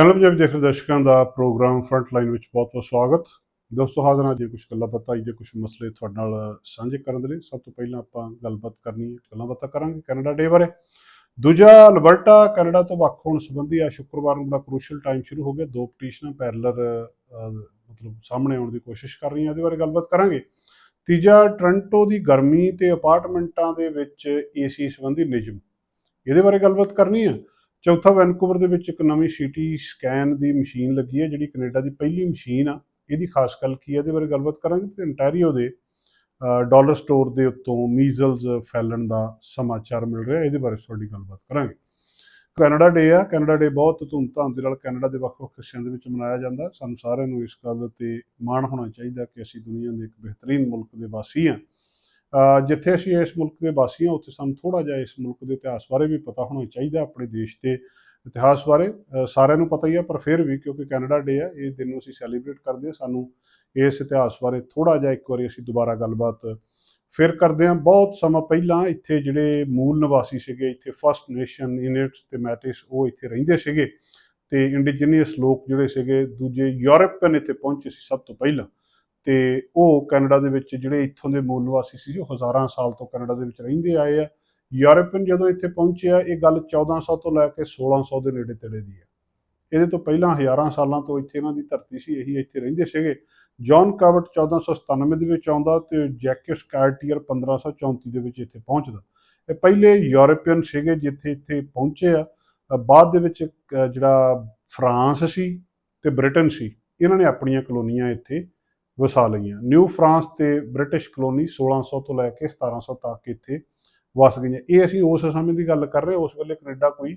Channel Punjabi ਦੇਖ ਰਹੇ ਦਰਸ਼ਕਾਂ ਦਾ ਪ੍ਰੋਗਰਾਮ ਫਰੰਟ ਲਾਈਨ ਵਿੱਚ ਬਹੁਤ-ਬਹੁਤ ਸਵਾਗਤ। ਦੋਸਤੋ, ਹਾਜ਼ਰ ਹਾਂ ਜੀ ਕੁਝ ਗੱਲਾਂ ਬਾਤਾਂ ਅੱਜ ਦੇ ਕੁਝ ਮਸਲੇ ਤੁਹਾਡੇ ਨਾਲ ਸਾਂਝੇ ਕਰਨ ਦੇ ਲਈ। ਸਭ ਤੋਂ ਪਹਿਲਾਂ ਆਪਾਂ ਗੱਲਬਾਤ ਕਰਨੀ ਹੈ, ਗੱਲਾਂ ਬਾਤਾਂ ਕਰਾਂਗੇ ਕੈਨੇਡਾ ਡੇ ਬਾਰੇ। ਦੂਜਾ, ਅਲਬਰਟਾ ਕੈਨੇਡਾ ਤੋਂ ਵੱਖ ਹੋਣ ਸੰਬੰਧੀ ਆ ਸ਼ੁੱਕਰਵਾਰ ਨੂੰ ਬੜਾ ਕ੍ਰੂਸ਼ੀਅਲ ਟਾਈਮ ਸ਼ੁਰੂ ਹੋ ਗਿਆ। ਦੋ ਪਟੀਸ਼ਨਾਂ ਪੈਰਲਰ ਮਤਲਬ ਸਾਹਮਣੇ ਆਉਣ ਦੀ ਕੋਸ਼ਿਸ਼ ਕਰ ਰਹੀਆਂ, ਇਹਦੇ ਬਾਰੇ ਗੱਲਬਾਤ ਕਰਾਂਗੇ। ਤੀਜਾ ਟ੍ਰਾਂਟੋ ਦੀ ਗਰਮੀ ਤੇ ਅਪਾਰਟਮੈਂਟਾਂ ਦੇ ਵਿੱਚ ਏਸੀ ਸੰਬੰਧੀ ਨਿਯਮ। ਇਹਦੇ ਬਾਰੇ ਗੱਲਬਾਤ ਕਰਨੀ ਹੈ। ਚੌਥਾ ਵੈਨਕੂਵਰ ਦੇ ਵਿੱਚ ਇੱਕ ਨਵੀਂ ਸੀਟੀ ਸਕੈਨ ਦੀ ਮਸ਼ੀਨ ਲੱਗੀ ਹੈ, ਜਿਹੜੀ ਕੈਨੇਡਾ ਦੀ ਪਹਿਲੀ ਮਸ਼ੀਨ ਆ। ਇਹਦੀ ਖਾਸ ਗੱਲ ਕੀ ਹੈ? ਇਹਦੇ ਬਾਰੇ ਗੱਲਬਾਤ ਕਰਾਂਗੇ ਤੇ ontario ਦੇ ਡਾਲਰ ਸਟੋਰ ਦੇ ਉੱਤੋਂ ਮੀਜ਼ਲਸ ਫੈਲਣ ਦਾ ਸਮਾਚਾਰ ਮਿਲ ਰਿਹਾ। ਇਹਦੇ ਬਾਰੇ ਤੁਹਾਡੀ ਗੱਲਬਾਤ ਕਰਾਂਗੇ। ਕੈਨੇਡਾ ਡੇ ਆ। ਕੈਨੇਡਾ ਡੇ ਬਹੁਤ ਧੂਮਧਾਮ ਦੇ ਨਾਲ ਕੈਨੇਡਾ ਦੇ ਵੱਖ-ਵੱਖ ਹਿੱਸਿਆਂ ਦੇ ਵਿੱਚ ਮਨਾਇਆ ਜਾਂਦਾ। ਸਾਨੂੰ ਸਾਰਿਆਂ ਨੂੰ ਇਸ ਗੱਲ ਤੇ ਮਾਣ ਹੋਣਾ ਚਾਹੀਦਾ ਕਿ ਅਸੀਂ ਦੁਨੀਆ ਦੇ ਇੱਕ ਬਿਹਤਰੀਨ ਮੁਲਕ ਦੇ ਵਾਸੀ ਹਾਂ। ਜਿੱਥੇ ਅਸੀਂ ਇਸ ਮੁਲਕ ਦੇ ਵਾਸੀ ਹਾਂ, ਉੱਥੇ ਸਾਨੂੰ ਥੋੜਾ ਜਿਹਾ ਇਸ ਮੁਲਕ ਦੇ ਇਤਿਹਾਸ ਬਾਰੇ ਵੀ ਪਤਾ ਹੋਣਾ ਚਾਹੀਦਾ ਆਪਣੇ ਦੇਸ਼ ਦੇ ਇਤਿਹਾਸ ਬਾਰੇ। ਸਾਰਿਆਂ ਨੂੰ ਪਤਾ ਹੀ ਆ ਪਰ ਫਿਰ ਵੀ ਕਿਉਂਕਿ ਕੈਨੇਡਾ ਡੇ ਆ ਇਹ ਦਿਨ ਨੂੰ ਅਸੀਂ ਸੈਲੀਬ੍ਰੇਟ ਕਰਦੇ ਹਾਂ। ਸਾਨੂੰ ਇਸ ਇਤਿਹਾਸ ਬਾਰੇ ਥੋੜਾ ਜਿਹਾ ਇੱਕ ਵਾਰੀ ਅਸੀਂ ਦੁਬਾਰਾ ਗੱਲਬਾਤ ਫਿਰ ਕਰਦੇ ਹਾਂ। ਬਹੁਤ ਸਮਾਂ ਪਹਿਲਾਂ ਇੱਥੇ ਜਿਹੜੇ ਮੂਲ ਨਿਵਾਸੀ ਸੀਗੇ, ਇੱਥੇ ਫਸਟ ਨੇਸ਼ਨ ਇਨਿਟਸ ਤੇ ਮੈਟਿਸ ਉਹ ਇੱਥੇ ਰਹਿੰਦੇ ਸੀਗੇ। ਤੇ ਇੰਡੀਜੀਨੀਅਸ ਲੋਕ ਜਿਹੜੇ ਸੀਗੇ, ਦੂਜੇ ਯੂਰਪੀਅਨ ਇੱਥੇ ਪਹੁੰਚੇ ਸੀ ਸਭ ਤੋਂ ਪਹਿਲਾਂ। ਤੇ ਉਹ ਕੈਨੇਡਾ ਦੇ ਵਿੱਚ ਜਿਹੜੇ ਇੱਥੋਂ ਦੇ ਮੂਲ ਨਿਵਾਸੀ ਸੀ, ਉਹ ਹਜ਼ਾਰਾਂ ਸਾਲ ਤੋਂ ਕੈਨੇਡਾ ਦੇ ਵਿੱਚ ਰਹਿੰਦੇ ਆਏ ਆ। ਯੂਰਪੀਅਨ ਜਦੋਂ ਇੱਥੇ ਪਹੁੰਚੇ ਆ, ਇਹ ਗੱਲ 1400 ਤੋਂ ਲੈ ਕੇ 1600 ਦੇ ਨੇੜੇ ਤੇੜੇ ਦੀ ਹੈ ਇਹਦੇ ਤੋਂ ਪਹਿਲਾਂ ਹਜ਼ਾਰਾਂ ਸਾਲਾਂ ਤੋਂ ਇੱਥੇ ਇਹਨਾਂ ਦੀ ਧਰਤੀ ਸੀ, ਇਹੀ ਇੱਥੇ ਰਹਿੰਦੇ ਸੀਗੇ। ਜੌਨ ਕਾਵਟ 1497 ਦੇ ਵਿੱਚ ਆਉਂਦਾ ਤੇ ਜੈਕਿਸ ਕਾਰਟੀਅਰ 1534 ਦੇ ਵਿੱਚ ਇੱਥੇ ਪਹੁੰਚਦਾ। ਇਹ ਪਹਿਲੇ ਯੂਰਪੀਅਨ ਸੀਗੇ ਜਿੱਥੇ ਇੱਥੇ ਪਹੁੰਚੇ ਆ। ਬਾਅਦ ਦੇ ਵਿੱਚ ਜਿਹੜਾ ਫਰਾਂਸ ਸੀ ਤੇ ਬ੍ਰਿਟਨ ਸੀ, ਇਹਨਾਂ ਨੇ ਆਪਣੀਆਂ ਕਲੋਨੀਆਂ ਇੱਥੇ ਵਸਾ ਲਈਆਂ। ਨਿਊ ਫਰਾਂਸ ਤੇ ਬ੍ਰਿਟਿਸ਼ ਕਲੋਨੀ 1600 ਤੋਂ ਲੈ ਕੇ 1700 ਤੱਕ ਇੱਥੇ ਵਸ ਗਈਆਂ। ਇਹ ਅਸੀਂ ਉਸ ਸਮੇਂ ਦੀ ਗੱਲ ਕਰ ਰਹੇ ਉਸ ਵੇਲੇ ਕੈਨੇਡਾ ਕੋਈ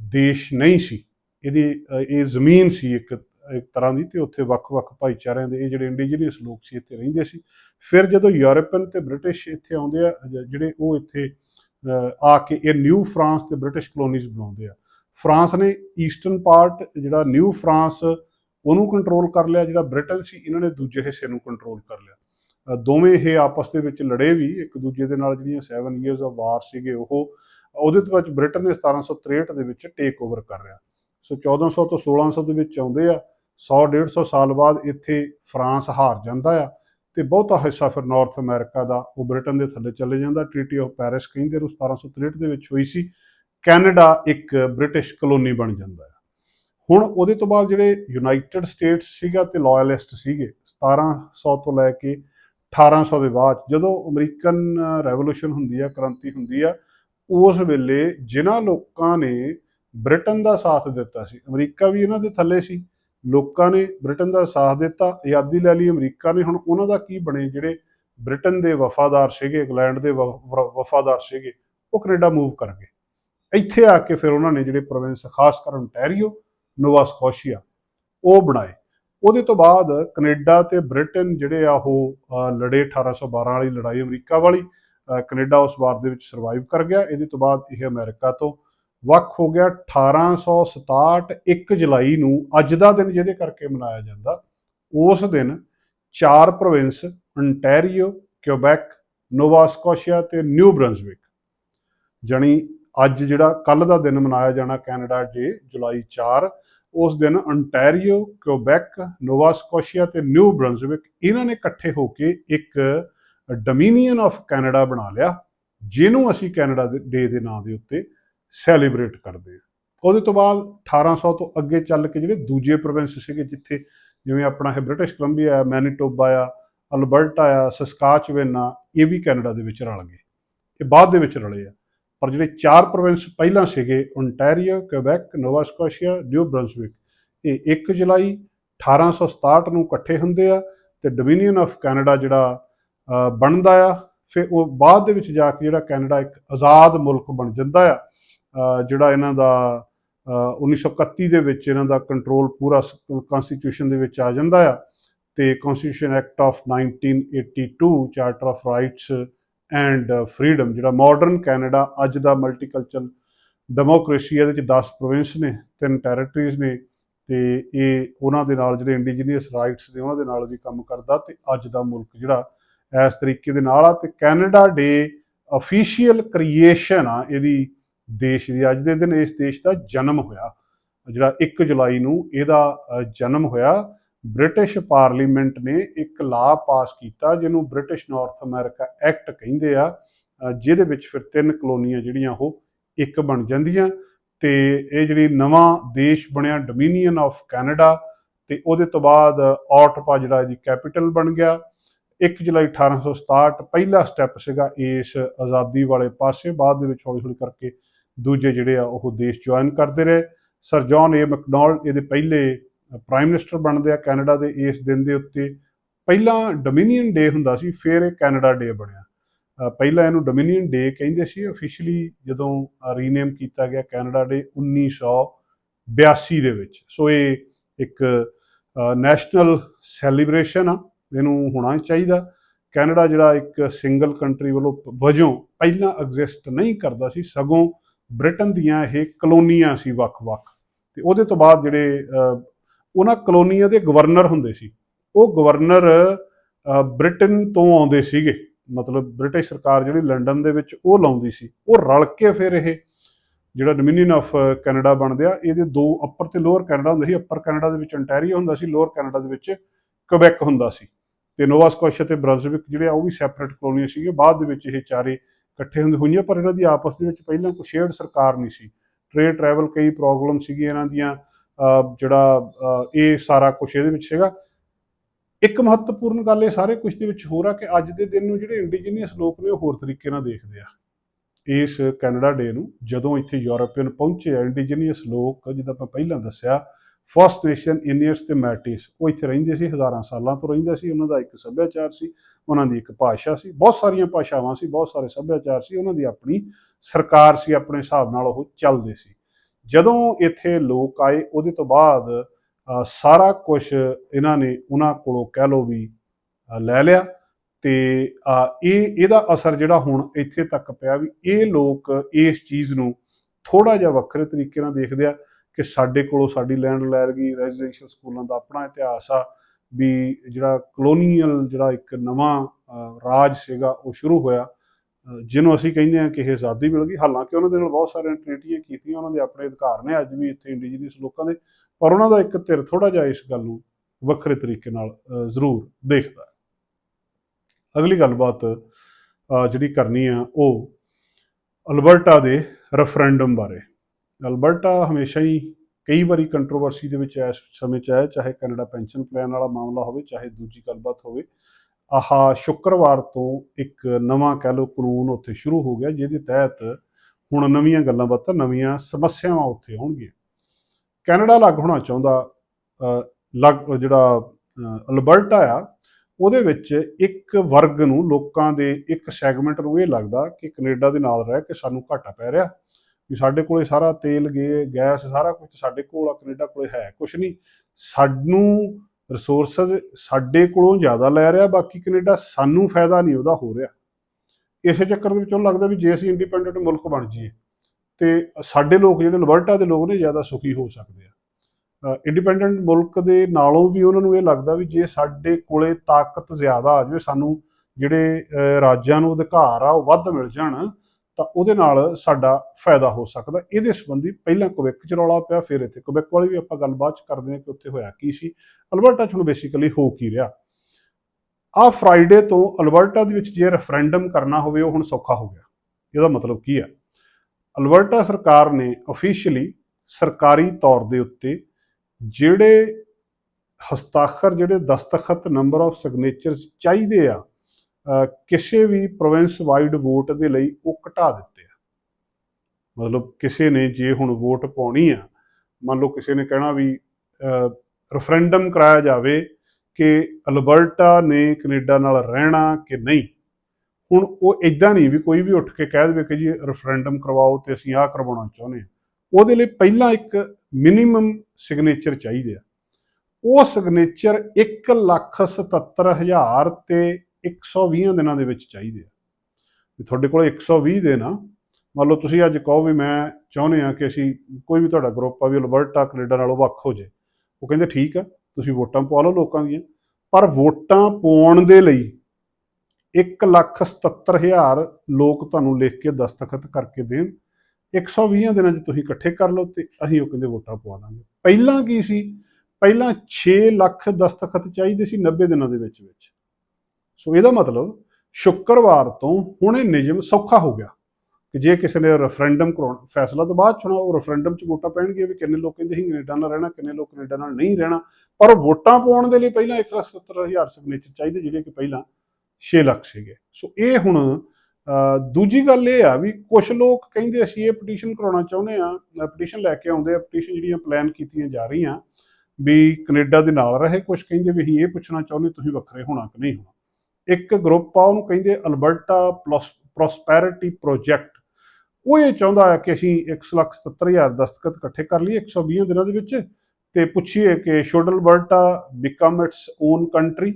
ਦੇਸ਼ ਨਹੀਂ ਸੀ। ਇਹਦੀ ਇਹ ਜ਼ਮੀਨ ਸੀ ਇੱਕ ਇੱਕ ਤਰ੍ਹਾਂ ਦੀ ਤੇ ਉੱਥੇ ਵੱਖ-ਵੱਖ ਭਾਈਚਾਰਿਆਂ ਦੇ, ਇਹ ਜਿਹੜੇ ਇੰਡੀਜੀਨੀਅਸ ਲੋਕ ਸੀ ਇੱਥੇ ਰਹਿੰਦੇ ਸੀ। ਫਿਰ ਜਦੋਂ ਯੂਰਪੀਅਨ ਤੇ ਬ੍ਰਿਟਿਸ਼ ਇੱਥੇ ਆਉਂਦੇ ਆ ਜਿਹੜੇ ਉਹ ਇੱਥੇ ਆ ਕੇ ਇਹ ਨਿਊ ਫਰਾਂਸ ਤੇ ਬ੍ਰਿਟਿਸ਼ ਕਲੋਨੀਜ਼ ਬਣਾਉਂਦੇ ਆ। ਫਰਾਂਸ ਨੇ ਈਸਟਰਨ ਪਾਰਟ, ਜਿਹੜਾ ਨਿਊ ਫਰਾਂਸ ਉਹਨੂੰ ਕੰਟਰੋਲ ਕਰ ਲਿਆ, ਜਿਹੜਾ ਬ੍ਰਿਟਨ ਸੀ, ਇਹਨਾਂ ਨੇ ਦੂਜੇ ਹਿੱਸੇ ਨੂੰ ਕੰਟਰੋਲ ਕਰ ਲਿਆ। ਦੋਵੇਂ ਇਹ ਆਪਸ ਦੇ ਵਿੱਚ ਲੜੇ ਵੀ, ਇੱਕ ਦੂਜੇ ਦੇ ਨਾਲ ਜਿਹੜੀਆਂ 7 ਇਅਰਸ ਆਫ ਵਾਰ ਸੀਗੇ, ਉਹ ਉਹਦੇ ਤੋਂ ਬਾਅਦ ਬ੍ਰਿਟਨ ਨੇ 1763 ਦੇ ਵਿੱਚ ਟੇਕ ਓਵਰ ਕਰ ਲਿਆ। ਸੋ 1400 ਤੋਂ 1600 ਦੇ ਵਿੱਚ ਆਉਂਦੇ ਆ 100 150 ਸਾਲ ਬਾਅਦ ਇੱਥੇ ਫਰਾਂਸ ਹਾਰ ਜਾਂਦਾ ਆ ਤੇ ਬਹੁਤਾ ਹਿੱਸਾ ਫਿਰ ਨਾਰਥ ਅਮਰੀਕਾ ਦਾ, ਉਹ ਬ੍ਰਿਟਨ ਦੇ ਥੱਲੇ ਚਲੇ ਜਾਂਦਾ। ਟ੍ਰੀਟੀ ਆਫ ਪੈਰਿਸ ਕਹਿੰਦੇ ਨੂੰ 1763 ਦੇ ਵਿੱਚ ਹੋਈ ਸੀ। ਕੈਨੇਡਾ ਇੱਕ ਬ੍ਰਿਟਿਸ਼ ਕਲੋਨੀ ਬਣ ਜਾਂਦਾ ਹੈ ਹੁਣ ਉਹਦੇ ਤੋਂ ਬਾਅਦ ਜਿਹੜੇ ਯੂਨਾਈਟਿਡ ਸਟੇਟਸ ਸੀਗਾ ਤੇ ਲਾਇਲਿਸਟ ਸੀਗੇ 1700 ਤੋਂ ਲੈ ਕੇ 1800 ਦੇ ਬਾਅਦ, ਜਦੋਂ ਅਮਰੀਕਨ ਰੈਵੋਲੂਸ਼ਨ ਹੁੰਦੀ ਆ, ਕ੍ਰਾਂਤੀ ਹੁੰਦੀ ਆ, ਉਸ ਵੇਲੇ ਜਿਨ੍ਹਾਂ ਲੋਕਾਂ ਨੇ ਬ੍ਰਿਟਨ ਦਾ ਸਾਥ ਦਿੱਤਾ ਸੀ, ਅਮਰੀਕਾ ਵੀ ਇਹਨਾਂ ਦੇ ਥੱਲੇ ਸੀ, ਲੋਕਾਂ ਨੇ ਬ੍ਰਿਟਨ ਦਾ ਸਾਥ ਦਿੱਤਾ, ਆਜ਼ਾਦੀ ਲੈ ਲਈ ਅਮਰੀਕਾ ਨੇ, ਹੁਣ ਉਹਨਾਂ ਦਾ ਕੀ ਬਣੇ ਜਿਹੜੇ ਬ੍ਰਿਟਨ ਦੇ ਵਫਾਦਾਰ ਸੀਗੇ, ਇੰਗਲੈਂਡ ਦੇ ਵਫਾਦਾਰ ਸੀਗੇ, ਉਹ ਕੈਨੇਡਾ ਮੂਵ ਕਰ ਗਏ। ਇੱਥੇ ਆ ਕੇ ਫਿਰ ਉਹਨਾਂ ਨੇ ਜਿਹੜੇ ਪ੍ਰੋਵਿੰਸ ਖਾਸ ਕਰ ontario ਨੋਵਾ ਸਕੋਸ਼ੀਆ ਉਹ ਬਣਾਏ। ਉਹਦੇ ਤੋਂ ਬਾਅਦ ਕੈਨੇਡਾ ਤੇ ਬ੍ਰਿਟਨ ਜਿਹੜੇ ਆ ਉਹ ਅ, ਲੜੇ 1812 ਵਾਲੀ ਲੜਾਈ ਅਮਰੀਕਾ ਵਾਲੀ। ਅ, ਕੈਨੇਡਾ ਉਸ ਵਾਰ ਦੇ ਵਿੱਚ ਸਰਵਾਈਵ ਕਰ ਗਿਆ। ਇਹਦੇ ਤੋਂ ਬਾਅਦ ਇਹ ਅਮਰੀਕਾ ਤੋਂ ਵੱਖ ਹੋ ਗਿਆ। 1867 1 ਜੁਲਾਈ ਨੂੰ ਅੱਜ ਦਾ ਦਿਨ ਜਿਹਦੇ ਕਰਕੇ ਮਨਾਇਆ ਜਾਂਦਾ ਉਸ ਦਿਨ ਚਾਰ province Ontario Quebec Nova Scotia ਤੇ ਨਿਊ ਬ੍ਰੰਸਵਿਕ। ਜਾਣੀ ਅੱਜ ਜਿਹੜਾ ਕੱਲ ਦਾ ਦਿਨ ਮਨਾਇਆ ਜਾਣਾ ਕੈਨੇਡਾ ਡੇ ਜੁਲਾਈ 4 ਉਸ ਦਿਨ ontario ਕਿਊਬੈਕ ਨੋਵਾ ਸਕੋਸ਼ੀਆ ਤੇ ਨਿਊ ਬ੍ਰੰਸਵਿਕ ਇਹਨਾਂ ਨੇ ਇਕੱਠੇ ਹੋ ਕੇ ਇੱਕ ਡੋਮੀਨੀਅਨ ਆਫ ਕੈਨੇਡਾ ਬਣਾ ਲਿਆ, ਜਿਹਨੂੰ ਅਸੀਂ ਕੈਨੇਡਾ ਦੇ ਡੇ ਦੇ ਨਾਂ ਦੇ ਉੱਤੇ ਸੈਲੀਬ੍ਰੇਟ ਕਰਦੇ ਹਾਂ। ਉਹਦੇ ਤੋਂ ਬਾਅਦ 1800 ਤੋਂ ਅੱਗੇ ਚੱਲ ਕੇ ਜਿਹੜੇ ਦੂਜੇ ਪ੍ਰੋਵਿੰਸ ਸੀਗੇ, ਜਿੱਥੇ ਜਿਵੇਂ ਆਪਣਾ ਹੈ ਬ੍ਰਿਟਿਸ਼ ਕੋਲੰਬੀਆ ਆ ਮੈਨੀਟੋਬਾ ਆ, ਅਲਬਰਟਾ ਆ, ਸਸਕਾਚਵੇਨ ਆ ਇਹ ਵੀ ਕੈਨੇਡਾ ਦੇ ਵਿੱਚ ਰਲ ਗਏ। ਇਹ ਬਾਅਦ ਦੇ ਵਿੱਚ ਰਲੇ ਆ। ਪਰ ਜਿਹੜੇ ਚਾਰ ਪ੍ਰੋਵਿੰਸ ਪਹਿਲਾਂ ਸੀਗੇ ontario Quebec Nova Scotia New Brunswick ਇਹ 1 ਜੁਲਾਈ 1867 ਨੂੰ ਇਕੱਠੇ ਹੁੰਦੇ ਆ ਤੇ ਡੋਮੀਨੀਅਨ ਆਫ ਕੈਨੇਡਾ ਜਿਹੜਾ ਬਣਦਾ ਆ ਫਿਰ ਉਹ ਬਾਅਦ ਦੇ ਵਿੱਚ ਜਾ ਕੇ ਜਿਹੜਾ ਕੈਨੇਡਾ ਇੱਕ ਆਜ਼ਾਦ ਮੁਲਕ ਬਣ ਜਾਂਦਾ ਆ ਜਿਹੜਾ ਇਹਨਾਂ ਦਾ ਅ, 1931 ਦੇ ਵਿੱਚ ਇਹਨਾਂ ਦਾ ਕੰਟਰੋਲ ਪੂਰਾ ਕਨਸਟੀਟਿਊਸ਼ਨ ਦੇ ਵਿੱਚ ਆ ਜਾਂਦਾ ਆ ਤੇ constitution act of 1982 charter of rights and freedom, ਜਿਹੜਾ ਮਾਡਰਨ ਕੈਨੇਡਾ ਅੱਜ ਦਾ ਮਲਟੀਕਲਚਰ ਡੈਮੋਕ੍ਰੇਸੀ ਇਹਦੇ ਵਿੱਚ 10 ਪ੍ਰੋਵਿੰਸ ਨੇ, ਤਿੰਨ ਟੈਰੀਟਰੀਜ਼ ਨੇ ਤੇ ਇਹ ਉਹਨਾਂ ਦੇ ਨਾਲ ਜਿਹੜੇ ਇੰਡੀਜੀਨੀਅਸ ਰਾਈਟਸ ਨੇ, ਉਹਨਾਂ ਦੇ ਨਾਲ ਵੀ ਕੰਮ ਕਰਦਾ ਤੇ ਅੱਜ ਦਾ ਮੁਲਕ ਜਿਹੜਾ ਇਸ ਤਰੀਕੇ ਦੇ ਨਾਲ ਆ ਤੇ ਕੈਨੇਡਾ ਡੇ ਅਫੀਸ਼ੀਅਲ ਕ੍ਰੀਏਸ਼ਨ ਆ, ਇਹਦੀ ਦੇਸ਼ ਦੀ ਅੱਜ ਦੇ ਦਿਨ ਇਸ ਦੇਸ਼ ਦਾ ਜਨਮ ਹੋਇਆ। ਜਿਹੜਾ 1 ਜੁਲਾਈ ਨੂੰ ਇਹਦਾ ਜਨਮ ਹੋਇਆ। ਬ੍ਰਿਟਿਸ਼ ਪਾਰਲੀਮੈਂਟ ਨੇ ਇੱਕ ਲਾਅ ਪਾਸ ਕੀਤਾ, ਜਿਹਨੂੰ ਬ੍ਰਿਟਿਸ਼ ਨਾਰਥ ਅਮਰੀਕਾ ਐਕਟ ਕਹਿੰਦੇ ਆ ਜਿਹਦੇ ਵਿੱਚ ਫਿਰ ਤਿੰਨ ਕਲੋਨੀਆਂ ਜਿਹੜੀਆਂ ਉਹ ਇੱਕ ਬਣ ਜਾਂਦੀਆਂ ਤੇ ਇਹ ਜਿਹੜੀ ਨਵਾਂ ਦੇਸ਼ ਬਣਿਆ ਡੋਮੀਨੀਅਨ ਆਫ ਕੈਨੇਡਾ ਤੇ ਉਹਦੇ ਤੋਂ ਬਾਅਦ ਆਟਪਾ ਜਿਹੜਾ ਇਹਦੀ ਕੈਪੀਟਲ ਬਣ ਗਿਆ। 1 ਜੁਲਾਈ 1867 ਪਹਿਲਾ ਸਟੈਪ ਸੀਗਾ ਇਸ ਆਜ਼ਾਦੀ ਵਾਲੇ ਪਾਸੇ, ਬਾਅਦ ਦੇ ਵਿੱਚ ਹੌਲੀ ਹੌਲੀ ਕਰਕੇ ਦੂਜੇ ਜਿਹੜੇ ਆ ਉਹ ਦੇਸ਼ ਜੁਆਇਨ ਕਰਦੇ ਰਹੇ। ਸਰ ਜੌਨ ਏ ਮੈਕਡੋਨਲਡ ਇਹਦੇ ਪਹਿਲੇ ਪ੍ਰਾਈਮ ਮਿਨਿਸਟਰ ਬਣਦੇ ਆ ਕੈਨੇਡਾ ਦੇ ਇਸ ਦਿਨ ਦੇ ਉੱਤੇ। ਪਹਿਲਾਂ ਡੋਮੀਨੀਅਨ ਡੇ ਹੁੰਦਾ ਸੀ, ਫਿਰ ਇਹ ਕੈਨੇਡਾ ਡੇ ਬਣਿਆ। ਪਹਿਲਾਂ ਇਹਨੂੰ ਡੋਮੀਨੀਅਨ ਡੇ ਕਹਿੰਦੇ ਸੀ ਅਫੀਸ਼ੀਅਲੀ ਜਦੋਂ ਰੀਨੇਮ ਕੀਤਾ ਗਿਆ ਕੈਨੇਡਾ ਡੇ 1982 ਦੇ ਵਿੱਚ। ਸੋ ਇਹ ਇੱਕ ਨੈਸ਼ਨਲ ਸੈਲੀਬ੍ਰੇਸ਼ਨ ਆ, ਇਹਨੂੰ ਹੋਣਾ ਚਾਹੀਦਾ। ਕੈਨੇਡਾ ਜਿਹੜਾ ਇੱਕ ਸਿੰਗਲ ਕੰਟਰੀ ਵੱਲੋਂ ਵਜੋਂ ਪਹਿਲਾਂ ਐਗਜ਼ਿਸਟ ਨਹੀਂ ਕਰਦਾ ਸੀ, ਸਗੋਂ ਬ੍ਰਿਟਨ ਦੀਆਂ ਇਹ ਕਲੋਨੀਆਂ ਸੀ ਵੱਖ-ਵੱਖ। ਤੇ ਉਹਦੇ ਤੋਂ ਬਾਅਦ ਜਿਹੜੇ ਉਹਨਾਂ ਕਲੋਨੀਆਂ ਦੇ ਗਵਰਨਰ ਹੁੰਦੇ ਸੀ। ਉਹ ਗਵਰਨਰ ਬ੍ਰਿਟਨ ਤੋਂ ਆਉਂਦੇ ਸੀਗੇ। ਮਤਲਬ ਬ੍ਰਿਟਿਸ਼ ਸਰਕਾਰ ਜਿਹੜੀ ਲੰਡਨ ਦੇ ਵਿੱਚ ਉਹ ਲਾਉਂਦੀ ਸੀ। ਉਹ ਰਲ ਕੇ ਫਿਰ ਇਹ ਜਿਹੜਾ ਡੋਮੀਨੀਅਨ ਆਫ ਕੈਨੇਡਾ ਬਣਦੇ ਆ, ਇਹਦੇ ਦੋ ਅੱਪਰ ਤੇ ਲੋਅਰ ਕੈਨੇਡਾ ਹੁੰਦੇ ਸੀ। ਅੱਪਰ ਕੈਨੇਡਾ ਦੇ ਵਿੱਚ ontario ਹੁੰਦਾ ਸੀ ਲੋਅਰ ਕੈਨੇਡਾ ਦੇ ਵਿੱਚ ਕੁਬੈਕ ਹੁੰਦਾ ਸੀ। ਤੇ ਨੋਵਾ ਸਕੋਸ਼ੀਆ ਤੇ ਬ੍ਰਜ਼ਵਿਕ ਜਿਹੜੇ ਆ, ਉਹ ਵੀ ਸੈਪਰੇਟ ਕਲੋਨੀਆਂ ਸੀਗੀਆਂ ਬਾਅਦ ਦੇ ਵਿੱਚ ਇਹ ਚਾਰੇ ਇਕੱਠੇ ਹੁੰਦੇ ਹੋਈਆਂ, ਪਰ ਇਹਨਾਂ ਦੀ ਆਪਸ ਦੇ ਵਿੱਚ ਪਹਿਲਾਂ ਕੋਈ ਸ਼ੇਅਰਡ ਸਰਕਾਰ ਨਹੀਂ ਸੀ। ਟ੍ਰੇਡ ਟਰੈਵਲ ਕਈ ਪ੍ਰੋਬਲਮ ਸੀਗੀ ਇਹਨਾਂ ਦੀਆਂ। ਜਿਹੜਾ ਇਹ ਸਾਰਾ ਕੁਝ ਇਹਦੇ ਵਿੱਚ ਸੀਗਾ। ਇੱਕ ਮਹੱਤਵਪੂਰਨ ਗੱਲ ਇਹ ਸਾਰੇ ਕੁਝ ਦੇ ਵਿੱਚ ਹੋਰ ਆ ਕਿ ਅੱਜ ਦੇ ਦਿਨ ਨੂੰ ਜਿਹੜੇ ਇੰਡੀਜੀਨੀਅਸ ਲੋਕ ਨੇ ਉਹ ਹੋਰ ਤਰੀਕੇ ਨਾਲ ਦੇਖਦੇ ਆ। ਇਸ ਕੈਨੇਡਾ ਡੇ ਨੂੰ ਜਦੋਂ ਇੱਥੇ ਯੂਰੋਪੀਅਨ ਪਹੁੰਚੇ ਆ ਇੰਡੀਜੀਨੀਅਸ ਲੋਕ, ਜਿੱਦਾਂ ਆਪਾਂ ਪਹਿਲਾਂ ਦੱਸਿਆ ਫਸਟ ਨੇਸ਼ਨ ਇੰਡੀਅਨਸ ਤੇ ਮੈਟਿਸ ਉਹ ਇੱਥੇ ਰਹਿੰਦੇ ਸੀ, ਹਜ਼ਾਰਾਂ ਸਾਲਾਂ ਤੋਂ ਰਹਿੰਦੇ ਸੀ, ਉਹਨਾਂ ਦਾ ਇੱਕ ਸੱਭਿਆਚਾਰ ਸੀ, ਉਹਨਾਂ ਦੀ ਇੱਕ ਭਾਸ਼ਾ ਸੀ, ਬਹੁਤ ਸਾਰੀਆਂ ਭਾਸ਼ਾਵਾਂ ਸੀ, ਬਹੁਤ ਸਾਰੇ ਸੱਭਿਆਚਾਰ ਸੀ, ਉਹਨਾਂ ਦੀ ਆਪਣੀ ਸਰਕਾਰ ਸੀ, ਆਪਣੇ ਹਿਸਾਬ ਨਾਲ ਉਹ ਚੱਲਦੇ ਸੀ। ਜਦੋਂ ਇੱਥੇ ਲੋਕ ਆਏ, ਉਹਦੇ ਤੋਂ ਬਾਅਦ ਸਾਰਾ ਕੁਝ ਇਹਨਾਂ ਨੇ ਉਹਨਾਂ ਕੋਲੋਂ ਕਹਿ ਲਓ ਵੀ ਲੈ ਲਿਆ ਤੇ ਇਹ, ਇਹਦਾ ਅਸਰ ਜਿਹੜਾ ਹੁਣ ਇੱਥੇ ਤੱਕ ਪਿਆ ਵੀ ਇਹ ਲੋਕ ਇਸ ਚੀਜ਼ ਨੂੰ ਥੋੜਾ ਜਿਹਾ ਵੱਖਰੇ ਤਰੀਕੇ ਨਾਲ ਦੇਖਦੇ ਆ ਕਿ ਸਾਡੇ ਕੋਲੋਂ ਸਾਡੀ ਲੈਂਡ ਲੈ ਗਈ, ਰੈਜ਼ੀਡੈਂਸ਼ੀਅਲ ਸਕੂਲਾਂ ਦਾ ਆਪਣਾ ਇਤਿਹਾਸ ਆ, ਵੀ ਜਿਹੜਾ ਕਲੋਨੀਅਲ ਜਿਹੜਾ ਇੱਕ ਨਵਾਂ ਰਾਜ ਸੀਗਾ, ਉਹ ਸ਼ੁਰੂ ਹੋਇਆ। ਜਿਹਨੂੰ ਅਸੀਂ ਕਹਿੰਦੇ ਆ ਕਿ ਇਹ ਆਜ਼ਾਦੀ ਮਿਲ ਗਈ, ਹਾਲਾਂਕਿ ਉਹਨਾਂ ਦੇ ਨਾਲ ਬਹੁਤ ਸਾਰੀਆਂ ਟ੍ਰੀਟੀਆਂ ਕੀਤੀਆਂ, ਉਹਨਾਂ ਦੇ ਆਪਣੇ ਅਧਿਕਾਰ ਨੇ ਅੱਜ ਵੀ ਇੱਥੇ ਇੰਡੀਜੀਨਸ ਲੋਕਾਂ ਦੇ, ਪਰ ਉਹਨਾਂ ਦਾ ਇੱਕ ਧਿਰ ਥੋੜਾ ਜਿਹਾ ਇਸ ਗੱਲ ਨੂੰ ਵੱਖਰੇ ਤਰੀਕੇ ਨਾਲ ਜ਼ਰੂਰ ਦੇਖਦਾ ਹੈ। ਅਗਲੀ ਗੱਲਬਾਤ ਜਿਹੜੀ ਕਰਨੀ ਆ ਉਹ ਅਲਬਰਟਾ ਦੇ ਰੈਫਰੈਂਡਮ ਬਾਰੇ। ਅਲਬਰਟਾ ਹਮੇਸ਼ਾ ਹੀ ਕਈ ਵਾਰੀ ਕੰਟਰੋਵਰਸੀ ਦੇ ਵਿੱਚ ਇਸ ਸਮੇਂ ਚ ਆਇਆ ਚਾਹੇ ਕੈਨੇਡਾ ਪੈਨਸ਼ਨ ਪਲਾਨ ਵਾਲਾ ਮਾਮਲਾ ਹੋਵੇ, ਚਾਹੇ ਦੂਜੀ ਗੱਲਬਾਤ ਹੋਵੇ। ਆਹ ਸ਼ੁੱਕਰਵਾਰ ਤੋਂ ਇੱਕ ਨਵਾਂ ਕਹਿ ਲਓ ਕਾਨੂੰਨ ਉੱਥੇ ਸ਼ੁਰੂ ਹੋ ਗਿਆ ਜਿਹਦੇ ਤਹਿਤ ਹੁਣ ਨਵੀਆਂ ਗੱਲਾਂ ਬਾਤਾਂ ਨਵੀਆਂ ਸਮੱਸਿਆਵਾਂ ਉੱਥੇ ਹੋਣਗੀਆਂ ਕੈਨੇਡਾ ਲੱਗ ਹੋਣਾ ਚਾਹੁੰਦਾ ਅ, ਲੱਗ ਜਿਹੜਾ ਅਲਬਰਟਾ ਆ ਉਹਦੇ ਵਿੱਚ ਇੱਕ ਵਰਗ ਨੂੰ ਲੋਕਾਂ ਦੇ ਇੱਕ ਸੈਗਮੈਂਟ ਨੂੰ ਇਹ ਲੱਗਦਾ ਕਿ ਕੈਨੇਡਾ ਦੇ ਨਾਲ ਰਹਿ ਕੇ ਸਾਨੂੰ ਘਾਟਾ ਪੈ ਰਿਹਾ ਵੀ ਸਾਡੇ ਕੋਲੇ ਸਾਰਾ ਤੇਲ ਗੇ ਗੈਸ ਸਾਰਾ ਕੁਝ ਸਾਡੇ ਕੋਲ ਆ ਕੈਨੇਡਾ ਕੋਲੇ ਹੈ ਕੁਝ ਨਹੀਂ। ਸਾਨੂੰ ਰਿਸੋਰਸਸ ਸਾਡੇ ਕੋਲੋਂ ਜ਼ਿਆਦਾ ਲੈ ਰਿਹਾ, ਬਾਕੀ ਕੈਨੇਡਾ ਸਾਨੂੰ ਫਾਇਦਾ ਨਹੀਂ ਉਹਦਾ ਹੋ ਰਿਹਾ। ਇਸੇ ਚੱਕਰ ਦੇ ਵਿੱਚ ਉਹਨੂੰ ਲੱਗਦਾ ਵੀ ਜੇ ਅਸੀਂ ਇੰਡੀਪੈਂਡੈਂਟ ਮੁਲਕ ਬਣ ਜਾਈਏ, ਤੇ ਸਾਡੇ ਲੋਕ ਜਿਹੜੇ ਅਲਬਰਟਾ ਦੇ ਲੋਕ ਨੇ ਜ਼ਿਆਦਾ ਸੁਖੀ ਹੋ ਸਕਦੇ ਆ। ਇੰਡੀਪੈਂਡੈਂਟ ਮੁਲਕ ਦੇ ਨਾਲੋਂ ਵੀ ਉਹਨਾਂ ਨੂੰ ਇਹ ਲੱਗਦਾ ਵੀ ਜੇ ਸਾਡੇ ਕੋਲੇ ਤਾਕਤ ਜ਼ਿਆਦਾ ਆ ਜਾਵੇ, ਸਾਨੂੰ ਜਿਹੜੇ ਰਾਜਾਂ ਨੂੰ ਅਧਿਕਾਰ ਆ, ਉਹ ਵੱਧ ਮਿਲ ਜਾਣ ਤਾਂ ਉਹਦੇ ਨਾਲ ਸਾਡਾ ਫਾਇਦਾ ਹੋ ਸਕਦਾ। ਇਹਦੇ ਸੰਬੰਧੀ ਪਹਿਲਾਂ ਕੁਬੈਕ ਚ ਰੌਲਾ ਪਿਆ, ਫਿਰ ਇੱਥੇ ਕੁਬੈਕ ਵਾਲੀ ਵੀ ਆਪਾਂ ਗੱਲਬਾਤ ਚ ਕਰਦੇ ਹਾਂ ਕਿ ਉੱਥੇ ਹੋਇਆ ਕੀ ਸੀ। ਅਲਬਰਟਾ ਚ ਹੁਣ ਬੇਸਿਕਲੀ ਹੋ ਕੀ ਰਿਹਾ। ਆ ਫਰਾਈਡੇ ਤੋਂ ਅਲਬਰਟਾ ਦੇ ਵਿੱਚ ਜੇ ਰੈਫਰੈਂਡਮ ਕਰਨਾ ਹੋਵੇ, ਉਹ ਹੁਣ ਸੌਖਾ ਹੋ ਗਿਆ। ਇਹਦਾ ਮਤਲਬ ਕੀ ਹੈ ਅਲਬਰਟਾ ਸਰਕਾਰ ਨੇ ਅਫੀਸ਼ੀਅਲੀ ਸਰਕਾਰੀ ਤੌਰ ਦੇ ਉੱਤੇ ਜਿਹੜੇ ਹਸਤਾਖਰ, ਜਿਹੜੇ ਦਸਤਖਤ ਨੰਬਰ ਆਫ ਸਿਗਨੇਚਰਸ ਚਾਹੀਦੇ ਆ ਕਿਸੇ ਵੀ ਪ੍ਰੋਵਿੰਸ ਵਾਈਡ ਵੋਟ ਦੇ ਲਈ ਉਹ ਘਟਾ ਦਿੱਤੇ ਆ। ਮਤਲਬ ਕਿਸੇ ਨੇ ਜੇ ਹੁਣ ਵੋਟ ਪਾਉਣੀ ਆ, ਮੰਨ ਲਓ ਕਿਸੇ ਨੇ ਕਹਿਣਾ ਵੀ ਰੈਫਰੈਂਡਮ ਕਰਾਇਆ ਜਾਵੇ ਕਿ ਅਲਬਰਟਾ ਨੇ ਕੈਨੇਡਾ ਨਾਲ ਰਹਿਣਾ ਕਿ ਨਹੀਂ, ਹੁਣ ਉਹ ਇਦਾਂ ਨਹੀਂ ਵੀ ਕੋਈ ਵੀ ਉੱਠ ਕੇ ਕਹਿ ਦੇਵੇ ਕਿ ਜੀ ਰੈਫਰੈਂਡਮ ਕਰਵਾਓ ਤੇ ਅਸੀਂ ਆਹ ਕਰਵਾਉਣਾ ਚਾਹੁੰਦੇ ਹਾਂ। ਉਹਦੇ ਲਈ ਪਹਿਲਾਂ ਇੱਕ ਮਿਨੀਮਮ ਸਿਗਨੇਚਰ ਚਾਹੀਦੇ ਆ। ਉਹ ਸਿਗਨੇਚਰ 177000 ਤੇ 120 ਦਿਨਾਂ ਦੇ ਵਿੱਚ ਚਾਹੀਦੇ ਆ। ਵੀ ਤੁਹਾਡੇ ਕੋਲ 120 ਦਿਨ ਆ। ਮੰਨ ਲਓ ਤੁਸੀਂ ਅੱਜ ਕਹੋ ਵੀ ਮੈਂ ਚਾਹੁੰਦੇ ਆ ਕਿ ਅਸੀਂ ਕੋਈ ਵੀ ਤੁਹਾਡਾ ਗਰੁੱਪ ਆ ਵੀ ਅਲਬਰਟਾ, ਕੈਨੇਡਾ ਨਾਲੋਂ ਵੱਖ ਹੋ ਜੇ ਉਹ ਕਹਿੰਦੇ ਠੀਕ ਆ, ਤੁਸੀਂ ਵੋਟਾਂ ਪਵਾ ਲਓ ਲੋਕਾਂ ਦੀਆਂ। ਪਰ ਵੋਟਾਂ ਪਾਉਣ ਦੇ ਲਈ 177000 ਲੋਕ ਤੁਹਾਨੂੰ ਲਿਖ ਕੇ ਦਸਤਖਤ ਕਰਕੇ ਦੇਣ। 120 ਦਿਨਾਂ 'ਚ ਤੁਸੀਂ ਇਕੱਠੇ ਕਰ ਲਓ ਤੇ ਅਸੀਂ ਉਹ ਕਹਿੰਦੇ ਵੋਟਾਂ ਪਵਾ ਦਾਂਗੇ। ਪਹਿਲਾਂ ਕੀ ਸੀ? ਪਹਿਲਾਂ 6 ਲੱਖ ਦਸਤਖਤ ਚਾਹੀਦੇ ਸੀ 90 ਦਿਨਾਂ ਦੇ ਵਿੱਚ ਵਿੱਚ। ਸੋ ਇਹਦਾ ਮਤਲਬ ਸ਼ੁੱਕਰਵਾਰ ਤੋਂ ਹੁਣ ਇਹ ਨਿਯਮ ਸੌਖਾ ਹੋ ਗਿਆ ਕਿ ਜੇ ਕਿਸੇ ਨੇ ਰੈਫਰੈਂਡਮ ਕਰਾਉਣਾ, ਫੈਸਲਾ ਤੋਂ ਬਾਅਦ ਚੁਣਾ ਉਹ ਰੈਫਰੈਂਡਮ 'ਚ ਵੋਟਾਂ ਪੈਣਗੀਆਂ ਵੀ ਕਿੰਨੇ ਲੋਕ ਕਹਿੰਦੇ ਸੀ ਕੈਨੇਡਾ ਨਾਲ ਰਹਿਣਾ, ਕਿੰਨੇ ਲੋਕ ਕੈਨੇਡਾ ਨਾਲ ਨਹੀਂ ਰਹਿਣਾ। ਪਰ ਉਹ ਵੋਟਾਂ ਪਾਉਣ ਦੇ ਲਈ ਪਹਿਲਾਂ 170000 ਸਿਗਨੇਚਰ ਚਾਹੀਦੇ, ਜਿਹੜੇ ਕਿ ਪਹਿਲਾਂ 6 ਲੱਖ ਸੀਗੇ। ਸੋ ਇਹ ਹੁਣ ਦੂਜੀ ਗੱਲ ਇਹ ਆ ਵੀ ਕੁਝ ਲੋਕ ਕਹਿੰਦੇ ਅਸੀਂ ਇਹ ਪਟੀਸ਼ਨ ਕਰਾਉਣਾ ਚਾਹੁੰਦੇ ਆ ਪਟੀਸ਼ਨ ਲੈ ਕੇ ਆਉਂਦੇ ਆ ਪਟੀਸ਼ਨ ਜਿਹੜੀਆਂ ਪਲਾਨ ਕੀਤੀਆਂ ਜਾ ਰਹੀਆਂ, ਵੀ ਕੈਨੇਡਾ ਦੇ ਨਾਲ ਰਹੇ ਕੁਝ ਕਹਿੰਦੇ ਵੀ ਅਸੀਂ ਇਹ ਪੁੱਛਣਾ ਚਾਹੁੰਦੇ, ਤੁਸੀਂ ਵੱਖਰੇ ਹੋਣਾ ਕਿ ਨਹੀਂ ਹੋਣਾ। ਇੱਕ ਗਰੁੱਪ ਆ ਉਹਨੂੰ ਕਹਿੰਦੇ ਅਲਬਰਟਾ ਪ੍ਰੋਸਪੈਰਿਟੀ ਪ੍ਰੋਜੈਕਟ। ਉਹ ਇਹ ਚਾਹੁੰਦਾ ਹੈ ਕਿ ਅਸੀਂ 177000 ਦਸਤਖਤ ਇਕੱਠੇ ਕਰ ਲਈਏ 120 ਦਿਨਾਂ ਦੇ ਵਿੱਚ ਤੇ ਪੁੱਛੀਏ ਕਿ should Alberta become its own country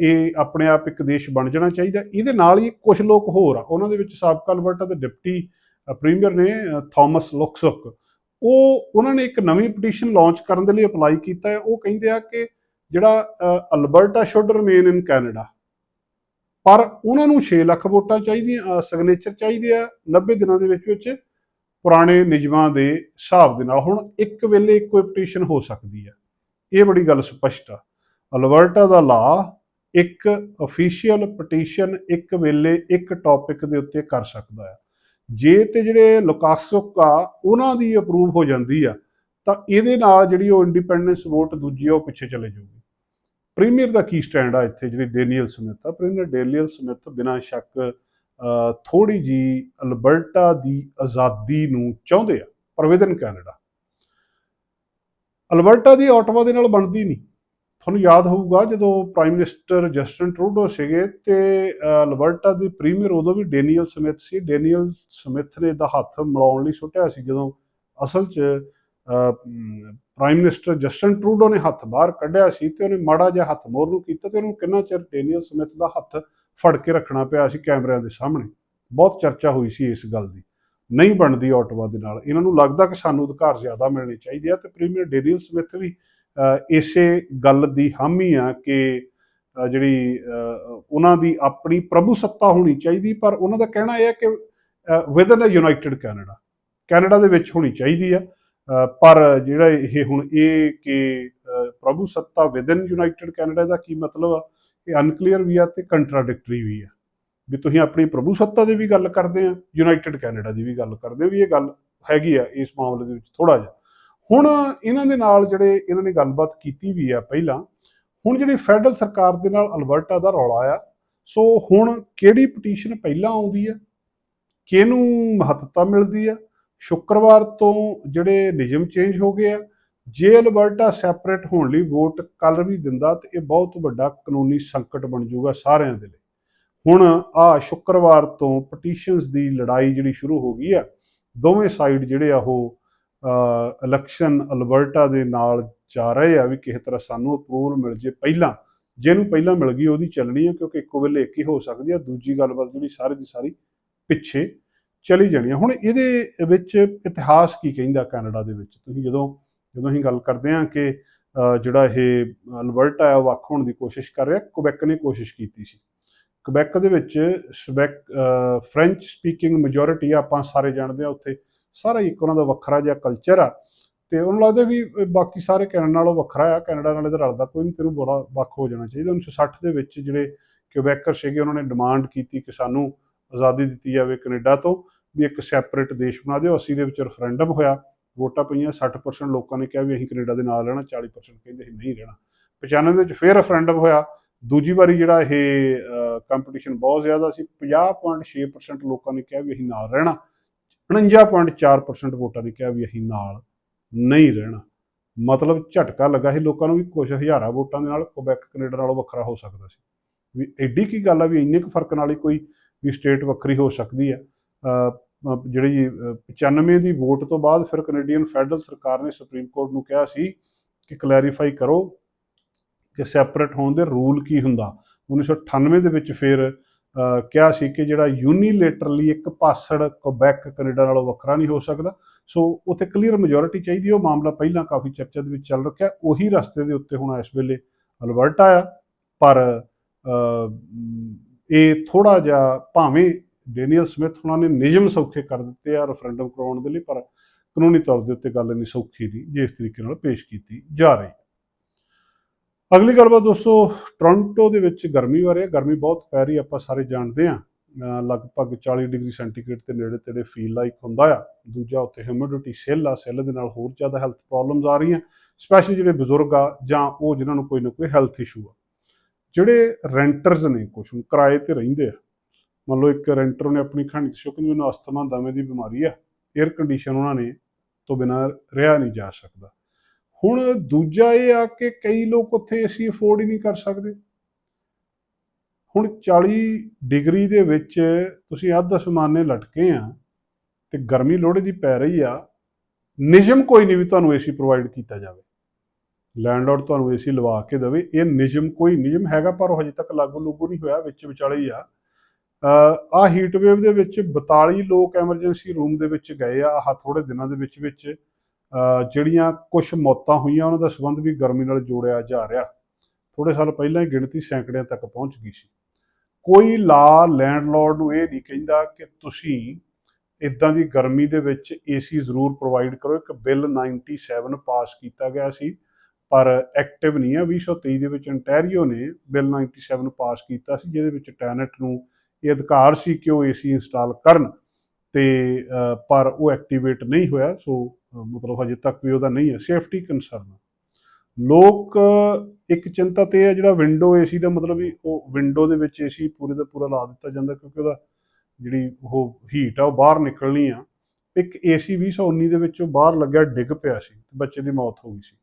ਇਹ ਆਪਣੇ ਆਪ ਇੱਕ ਦੇਸ਼ ਬਣ ਜਾਣਾ ਚਾਹੀਦਾ। ਇਹਦੇ ਨਾਲ ਹੀ ਕੁਝ ਲੋਕ ਹੋਰ ਆ ਉਹਨਾਂ ਦੇ ਵਿੱਚ ਸਾਬਕਾ ਅਲਬਰਟਾ ਦੇ ਡਿਪਟੀ ਪ੍ਰੀਮੀਅਰ ਨੇ ਅ, ਥਾਮਸ ਲੁਕਸਕ। ਉਹ ਉਹਨਾਂ ਨੇ ਇੱਕ ਨਵੀਂ ਪਟੀਸ਼ਨ ਲਾਂਚ ਕਰਨ ਦੇ ਲਈ ਅਪਲਾਈ ਕੀਤਾ ਹੈ। ਉਹ ਕਹਿੰਦੇ ਆ ਕਿ ਜਿਹੜਾ Alberta should remain in Canada. ਪਰ ਉਹਨਾਂ ਨੂੰ 6 ਲੱਖ ਵੋਟਾਂ ਚਾਹੀਦੀਆਂ ਸਿਗਨੇਚਰ ਚਾਹੀਦੇ ਆ 90 ਦਿਨਾਂ ਦੇ ਵਿੱਚ ਵਿੱਚ ਪੁਰਾਣੇ ਨਿਯਮਾਂ ਦੇ ਹਿਸਾਬ ਦੇ ਨਾਲ ਹੁਣ ਇੱਕ ਵੇਲੇ ਇੱਕੋ ਪਟੀਸ਼ਨ ਹੋ ਸਕਦੀ ਆ। ਇਹ ਬੜੀ ਗੱਲ ਸਪਸ਼ਟ ਆ। ਅਲਬਰਟਾ ਦਾ ਲਾ ਇੱਕ ਅਫੀਸ਼ੀਅਲ ਪਟੀਸ਼ਨ ਇੱਕ ਵੇਲੇ ਇੱਕ ਟੌਪਿਕ ਦੇ ਉੱਤੇ ਕਰ ਸਕਦਾ ਆ। ਜੇ ਤੇ ਜਿਹੜੇ ਲੋਕਾਸੁਕ ਆ, ਉਹਨਾਂ ਦੀ ਅਪਰੂਵ ਹੋ ਜਾਂਦੀ ਆ, ਤਾਂ ਇਹਦੇ ਨਾਲ ਜਿਹੜੀ ਉਹ ਇੰਡੀਪੈਂਡੈਂਸ ਵੋਟ ਦੂਜੀ ਆ, ਉਹ ਪਿੱਛੇ ਚਲੇ ਜਾਊਗੀ। ਪ੍ਰੀਮੀਅਰ ਦਾ ਕੀ ਸਟੈਂਡ ਆ ਇੱਥੇ ਜਿਹੜੀ ਡੇਨੀਅਲ ਸਮਿਥ ਆ? ਪ੍ਰੀਮੀਅਰ ਡੇਨੀਅਲ ਸਮਿਥ ਬਿਨਾਂ ਸ਼ੱਕ ਥੋੜੀ ਜੀ ਅਲਬਰਟਾ ਦੀ ਆਜ਼ਾਦੀ ਨੂੰ ਚਾਹੁੰਦੇ ਆ ਪਰ ਕੈਨੇਡਾ। ਅਲਬਰਟਾ ਦੀ ਆਟਵਾ ਦੇ ਨਾਲ ਬਣਦੀ ਨਹੀਂ। ਤੁਹਾਨੂੰ ਯਾਦ ਹੋਊਗਾ ਜਦੋਂ ਪ੍ਰਾਈਮ ਮਿਨਿਸਟਰ ਜਸਟਨ ਟਰੂਡੋ ਸੀਗੇ ਤੇ ਅਲਬਰਟਾ ਦੀ ਪ੍ਰੀਮੀਅਰ ਉਦੋਂ ਵੀ ਡੈਨੀਅਲ ਸਮਿਥ ਸੀ। ਡੇਨੀਅਲ ਸਮਿਥ ਨੇ ਦਾ ਹੱਥ ਮਿਲਾਉਣ ਲਈ ਸੁੱਟਿਆ ਸੀ ਜਦੋਂ ਅਸਲ 'ਚ uh, prime minister Justin Trudeau ਨੇ ਹੱਥ ਬਾਹਰ ਕੱਢਿਆ ਸੀ ਤੇ ਉਹਨੇ ਮਾੜਾ ਜਿਹਾ ਹੱਥ ਮੋਰ ਨੂੰ ਕੀਤਾ ਤੇ ਉਹਨੂੰ ਕਿੰਨਾ ਚਿਰ ਡੇਨੀਅਲ ਸਮਿਥ ਦਾ ਹੱਥ ਫੜ ਕੇ ਰੱਖਣਾ ਪਿਆ ਸੀ ਕੈਮਰਿਆਂ ਦੇ ਸਾਹਮਣੇ। ਬਹੁਤ ਚਰਚਾ ਹੋਈ ਸੀ ਇਸ ਗੱਲ ਦੀ। ਨਹੀਂ ਬਣਦੀ ਆਟਵਾ ਦੇ ਨਾਲ। ਇਹਨਾਂ ਨੂੰ ਲੱਗਦਾ ਕਿ ਸਾਨੂੰ ਅਧਿਕਾਰ ਜ਼ਿਆਦਾ ਮਿਲਣੇ ਚਾਹੀਦੇ ਆ ਤੇ ਪ੍ਰੀਮੀਅਰ ਡੇਨੀਅਲ ਸਮਿਥ ਵੀ ਇਸੇ ਗੱਲ ਦੀ ਹਾਮੀ ਆ ਕਿ ਜਿਹੜੀ ਉਹਨਾਂ ਦੀ ਆਪਣੀ ਪ੍ਰਭੂ ਸੱਤਾ ਹੋਣੀ ਚਾਹੀਦੀ, ਪਰ ਉਹਨਾਂ ਦਾ ਕਹਿਣਾ ਇਹ ਹੈ ਕਿ within a united Canada Canada ਦੇ ਵਿੱਚ ਹੋਣੀ ਚਾਹੀਦੀ ਆ। ਪਰ ਜਿਹੜਾ ਇਹ ਹੁਣ ਇਹ ਕਿ ਪ੍ਰਭੂ ਸੱਤਾ ਵਿਦਨ ਯੂਨਾਈਟਿਡ ਕੈਨੇਡਾ ਦਾ ਕੀ ਮਤਲਬ ਆ? ਇਹ ਅਨਕਲੀਅਰ ਵੀ ਆ ਤੇ ਕੰਟਰਾਡਿਕਟਰੀ ਵੀ ਆ। ਵੀ ਤੁਸੀਂ ਆਪਣੀ ਪ੍ਰਭੂ ਸੱਤਾ ਦੀ ਵੀ ਗੱਲ ਕਰਦੇ ਆ ਯੂਨਾਈਟਿਡ ਕੈਨੇਡਾ ਦੀ ਵੀ ਗੱਲ ਕਰਦੇ ਆ, ਵੀ ਇਹ ਗੱਲ ਹੈਗੀ ਆ ਇਸ ਮਾਮਲੇ ਦੇ ਵਿੱਚ ਥੋੜਾ ਜਿਹਾ। ਹੁਣ ਇਹਨਾਂ ਦੇ ਨਾਲ ਜਿਹੜੇ ਇਹਨਾਂ ਨੇ ਗੱਲਬਾਤ ਕੀਤੀ ਵੀ ਆ ਪਹਿਲਾਂ, ਹੁਣ ਜਿਹੜੀ ਫੈਡਰਲ ਸਰਕਾਰ ਦੇ ਨਾਲ ਅਲਬਰਟਾ ਦਾ ਰੌਲਾ ਆ, ਸੋ ਹੁਣ ਕਿਹੜੀ ਪਟੀਸ਼ਨ ਪਹਿਲਾਂ ਆਉਂਦੀ ਆ? ਕਿਹਨੂੰ ਮਹੱਤਤਾ ਮਿਲਦੀ ਆ? ਸ਼ੁੱਕਰਵਾਰ ਤੋਂ ਜਿਹੜੇ ਨਿਯਮ ਚੇਂਜ ਹੋ ਗਏ ਆ, ਜੇ ਅਲਬਰਟਾ ਸੈਪਰੇਟ ਹੋਣ ਲਈ ਵੋਟ ਕੱਲ ਵੀ ਦਿੰਦਾ ਤੇ ਇਹ ਬਹੁਤ ਵੱਡਾ ਕਾਨੂੰਨੀ ਸੰਕਟ ਬਣ ਜਾਊਗਾ ਸਾਰਿਆਂ ਦੇ ਲਈ। ਹੁਣ ਆ ਸ਼ੁੱਕਰਵਾਰ ਤੋਂ ਪਟੀਸ਼ਨਸ ਦੀ ਲੜਾਈ ਜਿਹੜੀ ਸ਼ੁਰੂ ਹੋ ਗਈ ਆ, ਦੋਵੇਂ ਸਾਈਡ ਜਿਹੜੇ ਆ ਉਹ ਇਲੈਕਸ਼ਨ ਅਲਬਰਟਾ ਦੇ ਨਾਲ ਜਾ ਰਹੇ ਆ ਵੀ ਕਿਸੇ ਤਰ੍ਹਾਂ ਸਾਨੂੰ ਅਪਰੂਵਲ ਮਿਲ ਜੇ ਪਹਿਲਾਂ। ਜਿਹਨੂੰ ਪਹਿਲਾਂ ਮਿਲ ਗਈ ਉਹਦੀ ਚੱਲਣੀ ਆ ਕਿਉਂਕਿ ਇੱਕੋ ਵੇਲੇ ਇੱਕ ਹੀ ਹੋ ਸਕਦੀ ਆ, ਦੂਜੀ ਗੱਲਬਾਤ ਜਿਹੜੀ ਸਾਰੀ ਦੀ ਸਾਰੀ ਪਿੱਛੇ ਚਲੀ ਜਾਣੀ ਆ। ਹੁਣ ਇਹਦੇ ਵਿੱਚ ਇਤਿਹਾਸ ਕੀ ਕਹਿੰਦਾ ਕੈਨੇਡਾ ਦੇ ਵਿੱਚ? ਤੁਸੀਂ ਜਦੋਂ ਜਦੋਂ ਅਸੀਂ ਗੱਲ ਕਰਦੇ ਹਾਂ ਕਿ ਜਿਹੜਾ ਇਹ ਅਲਬਰਟ ਆ, ਉਹ ਵੱਖ ਹੋਣ ਦੀ ਕੋਸ਼ਿਸ਼ ਕਰ ਰਿਹਾ। ਕੁਬੈਕ ਨੇ ਕੋਸ਼ਿਸ਼ ਕੀਤੀ ਸੀ। ਕੁਬੈਕ ਦੇ ਵਿੱਚ ਸਬੈਕ ਫ੍ਰੈਂਚ ਸਪੀਕਿੰਗ ਮੈਜੋਰਿਟੀ ਆਪਾਂ ਸਾਰੇ ਜਾਣਦੇ ਆ ਉੱਥੇ। ਸਾਰਾ ਹੀ ਇੱਕ ਉਹਨਾਂ ਦਾ ਵੱਖਰਾ ਜਿਹਾ ਕਲਚਰ ਆ। ਤੇ ਉਹਨੂੰ ਲੱਗਦਾ ਵੀ ਬਾਕੀ ਸਾਰੇ ਕੈਨੇਡਾ ਨਾਲੋਂ ਵੱਖਰਾ ਆ। ਕੈਨੇਡਾ ਨਾਲ ਇਹਦਾ ਰਲਦਾ ਕੋਈ ਨਹੀਂ ਤੈਨੂੰ ਬੜਾ ਵੱਖ ਹੋ ਜਾਣਾ ਚਾਹੀਦਾ। 1960 ਦੇ ਵਿੱਚ ਜਿਹੜੇ ਕਿਊਬੈਕਰ ਸੀਗੇ, ਉਹਨਾਂ ਨੇ ਡਿਮਾਂਡ ਕੀਤੀ ਕਿ ਸਾਨੂੰ ਆਜ਼ਾਦੀ ਦਿੱਤੀ ਜਾਵੇ ਕੈਨੇਡਾ ਤੋਂ, ਵੀ ਇੱਕ ਸੈਪਰੇਟ ਦੇਸ਼ ਬਣਾ ਦਿਓ। ਅਸੀਂ ਦੇ ਵਿੱਚ ਰੈਫਰੈਂਡਮ ਹੋਇਆ, ਵੋਟਾਂ ਪਈਆਂ 60% ਲੋਕਾਂ ਨੇ ਕਿਹਾ ਵੀ ਅਸੀਂ ਕੈਨੇਡਾ ਦੇ ਨਾਲ ਰਹਿਣਾ 40% ਕਹਿੰਦੇ ਅਸੀਂ ਨਹੀਂ ਰਹਿਣਾ। 95 ਵਿੱਚ ਫਿਰ ਰੈਫਰੈਂਡਮ ਹੋਇਆ। ਦੂਜੀ ਵਾਰੀ ਜਿਹੜਾ ਇਹ ਕੰਪੀਟੀਸ਼ਨ ਬਹੁਤ ਜ਼ਿਆਦਾ ਸੀ। 50.6% ਲੋਕਾਂ ਨੇ ਕਿਹਾ ਵੀ ਅਸੀਂ ਨਾਲ ਰਹਿਣਾ। 49.4% ਵੋਟਾਂ ਨੇ ਕਿਹਾ ਵੀ ਅਸੀਂ ਨਾਲ ਨਹੀਂ ਰਹਿਣਾ। ਮਤਲਬ ਝਟਕਾ ਲੱਗਾ ਸੀ ਲੋਕਾਂ ਨੂੰ ਵੀ ਕੁਝ ਹਜ਼ਾਰਾਂ ਵੋਟਾਂ ਦੇ ਨਾਲ ਕੁਬੈਕ ਕੈਨੇਡਾ ਨਾਲੋਂ ਵੱਖਰਾ ਹੋ ਸਕਦਾ ਸੀ। ਵੀ ਐਡੀ ਕੀ ਗੱਲ ਆ ਵੀ ਇੰਨੇ ਕੁ ਫ਼ਰਕ ਨਾਲ ਹੀ ਕੋਈ ਵੀ ਸਟੇਟ ਵੱਖਰੀ ਹੋ ਸਕਦੀ ਹੈ। ਜਿਹੜੀ ਅਹ, 95 ਦੀ ਵੋਟ ਤੋਂ ਬਾਅਦ ਫਿਰ ਕੈਨੇਡੀਅਨ ਫੈਡਰਲ ਸਰਕਾਰ ਨੇ ਸੁਪਰੀਮ ਕੋਰਟ ਨੂੰ ਕਿਹਾ ਸੀ ਕਿ ਕਲੈਰੀਫਾਈ ਕਰੋ ਕਿ ਸੈਪਰੇਟ ਹੋਣ ਦੇ ਰੂਲ ਕੀ ਹੁੰਦਾ। 1998 ਦੇ ਵਿੱਚ ਫਿਰ ਕਿਹਾ ਸੀ ਕਿ ਜਿਹੜਾ ਯੂਨੀਲੇਟਰਲੀ ਇੱਕ ਪਾਸੜ ਕੁਬੈਕ ਕੈਨੇਡਾ ਨਾਲੋਂ ਵੱਖਰਾ ਨਹੀਂ ਹੋ ਸਕਦਾ। ਸੋ ਉੱਥੇ ਕਲੀਅਰ ਮੈਜੋਰਿਟੀ ਚਾਹੀਦੀ ਉਹ ਮਾਮਲਾ ਪਹਿਲਾਂ ਕਾਫੀ ਚਰਚਾ ਦੇ ਵਿੱਚ ਚੱਲ ਰੱਖਿਆ। ਉਹੀ ਰਸਤੇ ਦੇ ਉੱਤੇ ਹੁਣ ਇਸ ਵੇਲੇ ਅਲਬਰਟਾ ਆ ਪਰ ਇਹ ਥੋੜਾ ਜਿਹਾ ਭਾਵੇਂ ਡੈਨੀਅਲ ਸਮਿਥ ਉਹਨਾਂ ਨੇ ਨਿਯਮ ਸੌਖੇ ਕਰ ਦਿੱਤੇ ਆ ਰੈਫਰੈਂਡਮ ਕਰਾਉਣ ਦੇ ਲਈ, ਪਰ ਕਾਨੂੰਨੀ ਤੌਰ ਦੇ ਉੱਤੇ ਗੱਲ ਨਹੀਂ ਸੌਖੀ ਨਹੀਂ ਜਿਸ ਤਰੀਕੇ ਨਾਲ ਪੇਸ਼ ਕੀਤੀ ਜਾ ਰਹੀ। ਅਗਲੀ ਗੱਲਬਾਤ ਦੋਸਤੋ ਟੋਰਾਂਟੋ ਦੇ ਵਿੱਚ ਗਰਮੀ ਬਾਰੇ ਹੈ ਗਰਮੀ ਬਹੁਤ ਪੈ ਰਹੀ ਆਪਾਂ ਸਾਰੇ ਜਾਣਦੇ ਹਾਂ ਲਗਭਗ 40 ਡਿਗਰੀ ਸੈਂਟੀਗ੍ਰੇਡ ਦੇ ਨੇੜੇ ਤੇੜੇ ਫੀਲ ਲਾਈਕ ਹੁੰਦਾ ਆ। ਦੂਜਾ ਉੱਤੇ ਹਿਊਮਿਡਿਟੀ ਸੈੱਲ ਆ, ਸੈੱਲ ਦੇ ਨਾਲ ਹੋਰ ਜ਼ਿਆਦਾ ਹੈਲਥ ਪ੍ਰੋਬਲਮਸ ਆ ਰਹੀਆਂ ਸਪੈਸ਼ਲੀ ਜਿਹੜੇ ਬਜ਼ੁਰਗ ਆ ਜਾਂ ਉਹ ਜਿਨ੍ਹਾਂ ਨੂੰ ਕੋਈ ਨਾ ਕੋਈ ਹੈਲਥ ਇਸ਼ੂ ਆ। ਜਿਹੜੇ ਰੈਂਟਰਸ ਨੇ ਕੁਛ, ਹੁਣ ਕਿਰਾਏ ਤੇ ਰਹਿੰਦੇ ਆ। ਮੰਨ ਲਓ ਇੱਕ ਰੈਂਟਰ ਨੇ ਆਪਣੀ ਕਹਾਣੀ ਚ ਕਿ ਮੈਨੂੰ ਅਸਥਮਾ ਦਮੇ ਦੀ ਬਿਮਾਰੀ ਆ 에ਅਰ ਕੰਡੀਸ਼ਨ ਉਹਨਾਂ ਨੇ ਤੋਂ ਬਿਨਾਂ ਰਿਹਾ ਨਹੀਂ ਜਾ ਸਕਦਾ। ਹੁਣ ਦੂਜਾ ਇਹ ਆ ਕਿ ਕਈ ਲੋਕ ਉੱਥੇ ਏਸੀ ਅਫੋਰਡ ਹੀ ਨਹੀਂ ਕਰ ਸਕਦੇ। ਹੁਣ 40 ਡਿਗਰੀ ਦੇ ਵਿੱਚ ਤੁਸੀਂ ਅੱਧ ਅਸਮਾਨੇ ਲਟਕੇ ਆ ਤੇ ਗਰਮੀ ਲੋਹੜੇ ਦੀ ਪੈ ਰਹੀ ਆ, ਨਿਯਮ ਕੋਈ ਨਹੀਂ ਵੀ ਤੁਹਾਨੂੰ ਏਸੀ ਪ੍ਰੋਵਾਈਡ ਕੀਤਾ ਜਾਵੇ। ਲੈਂਡਲੌਰਡ ਤੁਹਾਨੂੰ ਏਸੀ ਲਵਾ ਕੇ ਦੇਵੇ। ਇਹ ਨਿਯਮ ਕੋਈ ਨਿਯਮ ਹੈਗਾ, ਪਰ ਉਹ ਹਜੇ ਤੱਕ ਲਾਗੂ ਲੂਗੂ ਨਹੀਂ ਹੋਇਆ, ਵਿੱਚ ਵਿਚਾਲੇ ਹੀ ਆ। ਆ ਹੀਟ ਵੇਵ ਦੇ ਵਿੱਚ 42 ਲੋਕ ਐਮਰਜੈਂਸੀ ਰੂਮ ਦੇ ਵਿੱਚ ਗਏ ਆ, ਆਹ ਥੋੜੇ ਦਿਨਾਂ ਦੇ ਵਿੱਚ ਵਿੱਚ ਜਿਹੜੀਆਂ ਕੁਝ ਮੌਤਾਂ ਹੋਈਆਂ, ਉਹਨਾਂ ਦਾ ਸੰਬੰਧ ਵੀ ਗਰਮੀ ਨਾਲ ਜੋੜਿਆ ਜਾ ਰਿਹਾ। ਥੋੜੇ ਸਾਲ ਪਹਿਲਾਂ ਹੀ ਗਿਣਤੀ ਸੈਂਕੜਿਆਂ ਤੱਕ ਪਹੁੰਚ ਗਈ ਸੀ। ਕੋਈ ਲਾ ਲੈਂਡਲੌਰਡ ਨੂੰ ਇਹ ਨਹੀਂ ਕਹਿੰਦਾ ਕਿ ਤੁਸੀਂ ਇਦਾਂ ਦੀ ਗਰਮੀ ਦੇ ਵਿੱਚ ਏਸੀ ਜ਼ਰੂਰ ਪ੍ਰੋਵਾਈਡ ਕਰੋ। ਇੱਕ ਬਿੱਲ 97 ਪਾਸ ਕੀਤਾ ਗਿਆ ਸੀ। ਪਰ ਐਕਟਿਵ ਨਹੀਂ ਹੈ 2023 ਦੇ ਵਿੱਚ ਅੰਟੈਰੀਓ ਨੇ ਬਿੱਲ 97 ਪਾਸ ਕੀਤਾ ਸੀ, ਜਿਹਦੇ ਵਿੱਚ ਟੈਨਟ ਨੂੰ ਇਹ ਅਧਿਕਾਰ ਸੀ ਕਿ ਉਹ ਏਸੀ ਇੰਸਟਾਲ ਕਰਨ ਤੇ ਪਰ ਉਹ ਐਕਟੀਵੇਟ ਨਹੀਂ ਹੋਇਆ, ਸੋ ਮਤਲਬ ਹਜੇ ਤੱਕ ਵੀ ਉਹਦਾ ਨਹੀਂ ਹੈ। ਸੇਫਟੀ ਕੰਸਰਨ ਲੋਕ, ਇੱਕ ਚਿੰਤਾ ਤੇ ਹੈ ਜਿਹੜਾ ਵਿੰਡੋ ਏਸੀ ਦਾ ਮਤਲਬ ਵੀ ਉਹ ਵਿੰਡੋ ਦੇ ਵਿੱਚ ਏਸੀ ਪੂਰੇ ਦਾ ਪੂਰਾ ਲਾ ਦਿੱਤਾ ਜਾਂਦਾ ਕਿਉਂਕਿ ਉਹਦਾ ਜਿਹੜੀ ਉਹ ਹੀਟ ਆ, ਉਹ ਬਾਹਰ ਨਿਕਲਣੀ ਆ। ਇੱਕ ਏਸੀ 2019 ਦੇ ਵਿੱਚ ਉਹ ਬਾਹਰ ਲੱਗਿਆ, ਡਿੱਗ ਪਿਆ ਸੀ ਤੇ ਬੱਚੇ ਦੀ ਮੌਤ ਹੋ ਗਈ ਸੀ।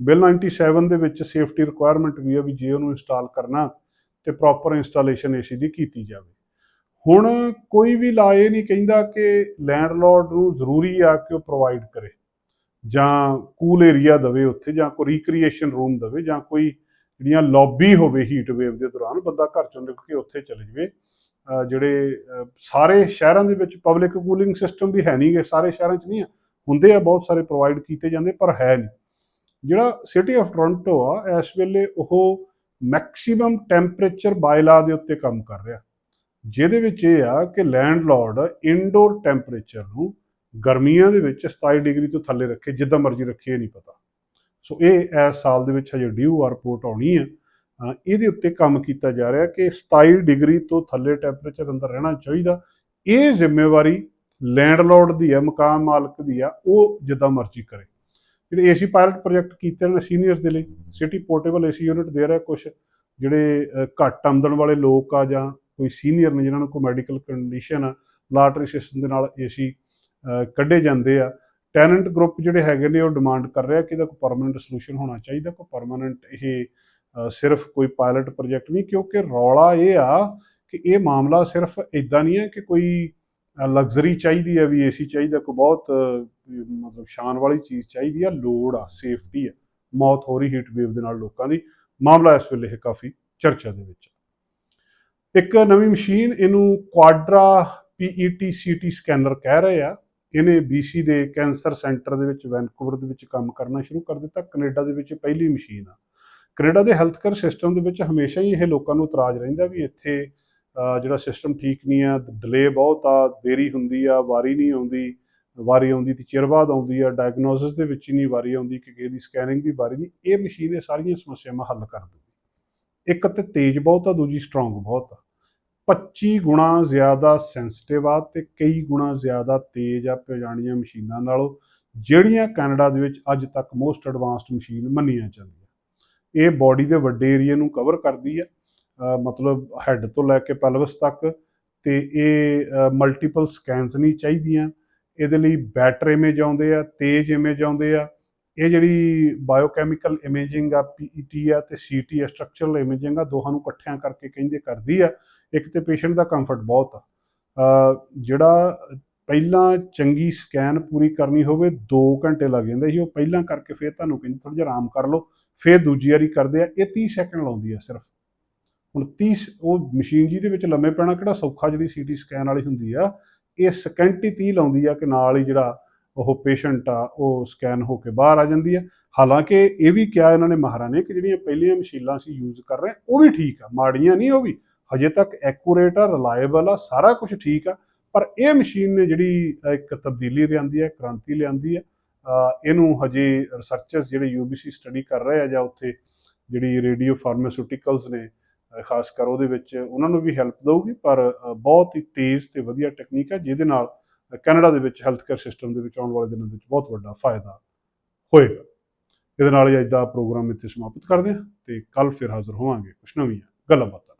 ਬਿੱਲ 97 ਦੇ ਵਿੱਚ ਸੇਫਟੀ ਰਿਕੁਆਇਰਮੈਂਟ ਵੀ ਆ ਵੀ ਜੇ ਉਹਨੂੰ ਇੰਸਟਾਲ ਕਰਨਾ ਤੇ ਪ੍ਰੋਪਰ ਇੰਸਟਾਲੇਸ਼ਨ ਏਸੀ ਦੀ ਕੀਤੀ ਜਾਵੇ। ਹੁਣ ਕੋਈ ਵੀ ਲਾ ਇਹ ਨਹੀਂ ਕਹਿੰਦਾ ਕਿ ਲੈਂਡਲੌਰਡ ਨੂੰ ਜ਼ਰੂਰੀ ਆ ਕਿ ਉਹ ਪ੍ਰੋਵਾਈਡ ਕਰੇ ਜਾਂ ਕੂਲ ਏਰੀਆ ਦਵੇ ਉੱਥੇ ਜਾਂ ਕੋਈ ਰੀਕ੍ਰੀਏਸ਼ਨ ਰੂਮ ਦਵੇ ਜਾਂ ਕੋਈ ਜਿਹੜੀਆਂ ਲੌਬੀ ਹੋਵੇ ਹੀਟ ਵੇਵ ਦੇ ਦੌਰਾਨ ਬੰਦਾ ਘਰ ਚੋਂ ਨਿਕਲ ਕੇ ਉੱਥੇ ਚਲੇ ਜਾਵੇ। ਜਿਹੜੇ ਸਾਰੇ ਸ਼ਹਿਰਾਂ ਦੇ ਵਿੱਚ ਪਬਲਿਕ ਕੂਲਿੰਗ ਸਿਸਟਮ ਵੀ ਹੈ ਨਹੀਂਗੇ ਸਾਰੇ ਸ਼ਹਿਰਾਂ 'ਚ ਨਹੀਂ ਆ, ਹੁੰਦੇ ਆ, ਬਹੁਤ ਸਾਰੇ ਪ੍ਰੋਵਾਈਡ ਕੀਤੇ ਜਾਂਦੇ, ਪਰ ਹੈ ਨਹੀਂ ਜਿਹੜਾ ਸਿਟੀ ਆਫ ਟੋਰਾਂਟੋ ਆ, ਇਸ ਵੇਲੇ ਉਹ ਮੈਕਸਿਮਮ ਟੈਂਪਰੇਚਰ ਬਾਇਲਾ ਦੇ ਉੱਤੇ ਕੰਮ ਕਰ ਰਿਹਾ। ਜਿਹਦੇ ਵਿੱਚ ਇਹ ਆ ਕਿ ਲੈਂਡਲੌਰਡ ਇਨਡੋਰ ਟੈਂਪਰੇਚਰ ਨੂੰ ਗਰਮੀਆਂ ਦੇ ਵਿੱਚ 27 ਡਿਗਰੀ ਤੋਂ ਥੱਲੇ ਰੱਖੇ, ਜਿੱਦਾਂ ਮਰਜ਼ੀ ਰੱਖੇ, ਇਹ ਨਹੀਂ ਪਤਾ। ਸੋ ਇਹ ਇਸ ਸਾਲ ਦੇ ਵਿੱਚ ਹਜੇ ਡਿਊ ਆ ਰਿਪੋਰਟ ਆਉਣੀ ਹੈ ਇਹਦੇ ਉੱਤੇ ਕੰਮ ਕੀਤਾ ਜਾ ਰਿਹਾ ਕਿ 27 ਡਿਗਰੀ ਤੋਂ ਥੱਲੇ ਟੈਂਪਰੇਚਰ ਅੰਦਰ ਰਹਿਣਾ ਚਾਹੀਦਾ। ਇਹ ਜ਼ਿੰਮੇਵਾਰੀ ਲੈਂਡਲੌਰਡ ਦੀ ਹੈ ਮਕਾਨ ਮਾਲਕ ਦੀ ਆ, ਉਹ ਜਿੱਦਾਂ ਮਰਜ਼ੀ ਕਰੇ। ਜਿਹੜੇ ਏਸੀ ਪਾਇਲਟ ਪ੍ਰੋਜੈਕਟ ਕੀਤੇ ਨੇ ਸੀਨੀਅਰਸ ਦੇ ਲਈ ਸਿਟੀ ਪੋਰਟੇਬਲ ਏਸੀ ਯੂਨਿਟ ਦੇ ਰਿਹਾ ਕੁਝ ਜਿਹੜੇ ਘੱਟ ਆਮਦਨ ਵਾਲੇ ਲੋਕ ਆ ਜਾਂ ਕੋਈ ਸੀਨੀਅਰ ਨੇ ਜਿਨ੍ਹਾਂ ਨੂੰ ਕੋਈ ਮੈਡੀਕਲ ਕੰਡੀਸ਼ਨ ਆ ਲਾਟਰੀ ਸਿਸਟਮ ਦੇ ਨਾਲ ਏਸੀ ਕੱਢੇ ਜਾਂਦੇ ਆ ਟੈਨੈਂਟ ਗਰੁੱਪ ਜਿਹੜੇ ਹੈਗੇ ਨੇ ਉਹ ਡਿਮਾਂਡ ਕਰ ਰਿਹਾ ਕਿ ਇਹਦਾ ਕੋਈ ਪਰਮਨੈਂਟ ਸੋਲੂਸ਼ਨ ਹੋਣਾ ਚਾਹੀਦਾ, ਕੋਈ ਪਰਮਨੈਂਟ ਇਹ ਸਿਰਫ ਕੋਈ ਪਾਇਲਟ ਪ੍ਰੋਜੈਕਟ ਨਹੀਂ, ਕਿਉਂਕਿ ਰੌਲਾ ਇਹ ਆ ਕਿ ਇਹ ਮਾਮਲਾ ਸਿਰਫ ਇਦਾਂ ਨਹੀਂ ਹੈ ਕਿ ਕੋਈ ਲਗਜ਼ਰੀ ਚਾਹੀਦੀ ਹੈ ਵੀ ਏਸੀ ਚਾਹੀਦਾ, ਕੋਈ ਬਹੁਤ ਮਤਲਬ ਸ਼ਾਨ ਵਾਲੀ ਚੀਜ਼ ਚਾਹੀਦੀ ਆ, ਲੋੜ ਆ ਸੇਫਟੀ ਆ, ਮੌਤ ਹੋ ਰਹੀ ਹੀਟ ਵੇਵ ਦੇ ਨਾਲ ਲੋਕਾਂ ਦੀ। ਮਾਮਲਾ ਇਸ ਵੇਲੇ ਇਹ ਕਾਫੀ ਚਰਚਾ ਦੇ ਵਿੱਚ ਇੱਕ ਨਵੀਂ ਮਸ਼ੀਨ, ਇਹਨੂੰ ਕੁਆਡਰਾ ਪੀਈਟੀ ਸੀਟੀ ਸਕੈਨਰ ਕਹਿ ਰਹੇ ਆ। ਇਹਨੇ BC ਦੇ ਕੈਂਸਰ ਸੈਂਟਰ ਦੇ ਵਿੱਚ, ਵੈਨਕੂਵਰ ਦੇ ਵਿੱਚ ਕੰਮ ਕਰਨਾ ਸ਼ੁਰੂ ਕਰ ਦਿੱਤਾ। ਕੈਨੇਡਾ ਦੇ ਵਿੱਚ ਪਹਿਲੀ ਮਸ਼ੀਨ ਆ। ਕੈਨੇਡਾ ਦੇ ਹੈਲਥ ਕੇਅਰ ਸਿਸਟਮ ਦੇ ਵਿੱਚ ਹਮੇਸ਼ਾ ਹੀ ਇਹ ਲੋਕਾਂ ਨੂੰ ਇਤਰਾਜ਼ ਰਹਿੰਦਾ ਵੀ ਇੱਥੇ ਜਿਹੜਾ ਸਿਸਟਮ ਠੀਕ ਨਹੀਂ ਆ ਡਿਲੇ ਬਹੁਤ ਆ, ਦੇਰੀ ਹੁੰਦੀ ਆ, ਵਾਰੀ ਨਹੀਂ ਆਉਂਦੀ। ਵਾਰੀ ਆਉਂਦੀ ਤੇ ਚਿਰ ਬਾਅਦ ਆਉਂਦੀ ਆ। ਡਾਇਗਨੋਸਿਸ ਦੇ ਵਿੱਚ ਹੀ ਨਹੀਂ ਵਾਰੀ ਆਉਂਦੀ ਕਿ ਕਿਸੇ ਦੀ ਸਕੈਨਿੰਗ ਦੀ ਵਾਰੀ ਨਹੀਂ। ਇਹ ਮਸ਼ੀਨ ਇਹ ਸਾਰੀਆਂ ਸਮੱਸਿਆਵਾਂ ਹੱਲ ਕਰ ਦੂਗੀ। ਇੱਕ ਤੇ ਤੇਜ਼ ਬਹੁਤ ਆ, ਦੂਜੀ ਸਟਰੋਂਗ ਬਹੁਤ ਆ। 25 ਗੁਣਾ ਜ਼ਿਆਦਾ ਸੈਂਸਿਟਿਵ ਆ ਤੇ ਕਈ ਗੁਣਾ ਜ਼ਿਆਦਾ ਤੇਜ਼ ਆ ਪਜਾਣੀਆਂ ਮਸ਼ੀਨਾਂ ਨਾਲੋਂ, ਜਿਹੜੀਆਂ ਕੈਨੇਡਾ ਦੇ ਵਿੱਚ ਅੱਜ ਤੱਕ ਮੋਸਟ ਐਡਵਾਂਸਡ ਮਸ਼ੀਨ ਮੰਨੀਆਂ ਜਾਂਦੀਆਂ। ਇਹ ਬਾਡੀ ਦੇ ਵੱਡੇ ਏਰੀਆ ਨੂੰ ਕਵਰ ਕਰਦੀ ਆ। ਮਤਲਬ ਹੈੱਡ ਤੋਂ ਲੈ ਕੇ ਪੈਲਵਸ ਤੱਕ ਤੇ ਇਹ ਮਲਟੀਪਲ ਸਕੈਨਸ ਨਹੀਂ ਚਾਹੀਦੀਆਂ। ਇਹਦੇ ਲਈ ਬੈਟਰ ਇਮੇਜ ਆਉਂਦੇ ਆ, ਤੇਜ਼ ਇਮੇਜ ਆਉਂਦੇ ਆ। ਇਹ ਜਿਹੜੀ ਬਾਇਓਕੈਮੀਕਲ ਇਮੇਜਿੰਗ ਆ ਪੀਈਟੀ ਆ ਤੇ ਸੀਟੀ ਆ ਸਟਰਕਚਰਲ ਇਮੇਜਿੰਗ ਆ, ਦੋਹਾਂ ਨੂੰ ਇਕੱਠਿਆਂ ਕਰਕੇ ਕਹਿੰਦੇ ਕਰਦੀ ਆ। ਇੱਕ ਤੇ ਪੇਸ਼ੈਂਟ ਦਾ ਕੰਫਰਟ ਬਹੁਤ ਆ। ਜਿਹੜਾ ਪਹਿਲਾਂ ਚੰਗੀ ਸਕੈਨ ਪੂਰੀ ਕਰਨੀ ਹੋਵੇ 2 ਘੰਟੇ ਲੱਗ ਜਾਂਦੇ ਸੀ। ਉਹ ਪਹਿਲਾਂ ਕਰਕੇ ਫਿਰ ਤੁਹਾਨੂੰ ਕਹਿੰਦੇ ਥੋੜਾ ਜਿਹਾ ਆਰਾਮ ਕਰ ਲਓ, ਫਿਰ ਦੂਜੀ ਵਾਰੀ ਕਰਦੇ ਆ। ਇਹ 30 ਸੈਕਿੰਡ ਲਾਉਂਦੀ ਆ ਸਿਰਫ। ਹੁਣ 30 ਉਹ ਮਸ਼ੀਨ ਜੀ ਦੇ ਵਿੱਚ ਲੰਮੇ ਪੈਣਾ ਕਿਹੜਾ ਸੌਖਾ ਜਿਹੜੀ ਸੀਟੀ ਸਕੈਨ ਵਾਲੀ ਹੁੰਦੀ ਆ, ਇਹ ਸਕਿੰਟ ਹੀ 30 ਲਾਉਂਦੀ ਆ ਕਿ ਨਾਲ ਹੀ ਜਿਹੜਾ ਉਹ ਪੇਸ਼ੈਂਟ ਆ, ਉਹ ਸਕੈਨ ਹੋ ਕੇ ਬਾਹਰ ਆ ਜਾਂਦੀ ਆ। ਹਾਲਾਂਕਿ ਇਹ ਵੀ ਕਿਹਾ ਇਹਨਾਂ ਨੇ ਮਹਾਰਾ ਨੇ ਕਿ ਜਿਹੜੀਆਂ ਪਹਿਲੀਆਂ ਮਸ਼ੀਨਾਂ ਸੀ ਯੂਜ਼ ਕਰ ਰਹੇ ਉਹ ਵੀ ਠੀਕ ਆ, ਮਾੜੀਆਂ ਨਹੀਂ ਉਹ ਵੀ। ਹਜੇ ਤੱਕ ਐਕੂਰੇਟ ਆ ਰਿਲਾਇਬਲ ਆ, ਸਾਰਾ ਕੁਝ ਠੀਕ ਆ, ਪਰ ਇਹ ਮਸ਼ੀਨ ਨੇ ਜਿਹੜੀ ਇੱਕ ਤਬਦੀਲੀ ਲਿਆਂਦੀ ਹੈ ਕ੍ਰਾਂਤੀ ਲਿਆਂਦੀ ਹੈ ਇਹਨੂੰ ਹਜੇ ਰਿਸਰਚਰਸ ਜਿਹੜੇ ਯੂਬੀਸੀ ਸਟੱਡੀ ਕਰ ਰਹੇ ਆ ਜਾਂ ਉੱਥੇ ਜਿਹੜੀ ਰੇਡੀਓ ਫਾਰਮਾਸਿਊਟੀਕਲਸ ਨੇ ਖਾਸ ਕਰ ਉਹਦੇ ਵਿੱਚ ਉਹਨਾਂ ਨੂੰ ਵੀ ਹੈਲਪ ਦਊਗੀ, ਪਰ ਬਹੁਤ ਹੀ ਤੇਜ਼ ਤੇ ਵਧੀਆ ਟੈਕਨੀਕ ਹੈ, ਜਿਹਦੇ ਨਾਲ ਕੈਨੇਡਾ ਦੇ ਵਿੱਚ ਹੈਲਥ ਕੇਅਰ ਸਿਸਟਮ ਦੇ ਵਿੱਚ ਆਉਣ ਵਾਲੇ ਦਿਨਾਂ ਵਿੱਚ ਬਹੁਤ ਵੱਡਾ ਫਾਇਦਾ ਹੋਏਗਾ। ਇਹਦੇ ਨਾਲ ਹੀ ਅੱਜ ਦਾ ਪ੍ਰੋਗਰਾਮ ਇੱਥੇ ਸਮਾਪਤ ਕਰਦੇ ਹਾਂ ਤੇ ਕੱਲ ਫਿਰ ਹਾਜ਼ਰ ਹੋਵਾਂਗੇ। ਕੁਛ ਨਵੀਆਂ ਗੱਲਾਂ ਬਾਤਾਂ